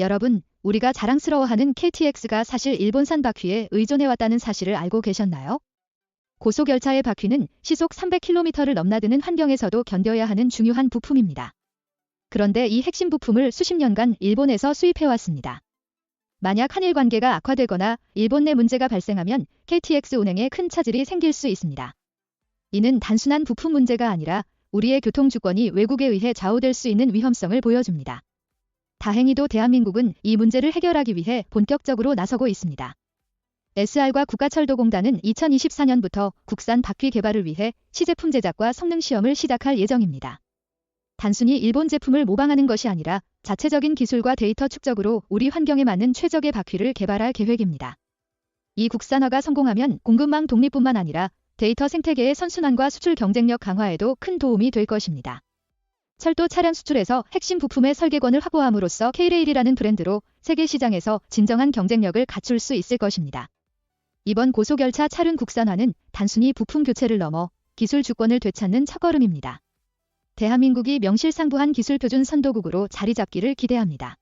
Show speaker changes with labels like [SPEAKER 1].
[SPEAKER 1] 여러분, 우리가 자랑스러워하는 KTX가 사실 일본산 바퀴에 의존해왔다는 사실을 알고 계셨나요? 고속열차의 바퀴는 시속 300km를 넘나드는 환경에서도 견뎌야 하는 중요한 부품입니다. 그런데 이 핵심 부품을 수십 년간 일본에서 수입해왔습니다. 만약 한일 관계가 악화되거나 일본 내 문제가 발생하면 KTX 운행에 큰 차질이 생길 수 있습니다. 이는 단순한 부품 문제가 아니라 우리의 교통주권이 외국에 의해 좌우될 수 있는 위험성을 보여줍니다. 다행히도 대한민국은 이 문제를 해결하기 위해 본격적으로 나서고 있습니다. SR과 국가철도공단은 2024년부터 국산 바퀴 개발을 위해 시제품 제작과 성능 시험을 시작할 예정입니다. 단순히 일본 제품을 모방하는 것이 아니라 자체적인 기술과 데이터 축적으로 우리 환경에 맞는 최적의 바퀴를 개발할 계획입니다. 이 국산화가 성공하면 공급망 독립뿐만 아니라 데이터 생태계의 선순환과 수출 경쟁력 강화에도 큰 도움이 될 것입니다. 철도 차량 수출에서 핵심 부품의 설계권을 확보함으로써 K-레일이라는 브랜드로 세계 시장에서 진정한 경쟁력을 갖출 수 있을 것입니다. 이번 고속열차 차륜 국산화는 단순히 부품 교체를 넘어 기술 주권을 되찾는 첫걸음입니다. 대한민국이 명실상부한 기술 표준 선도국으로 자리 잡기를 기대합니다.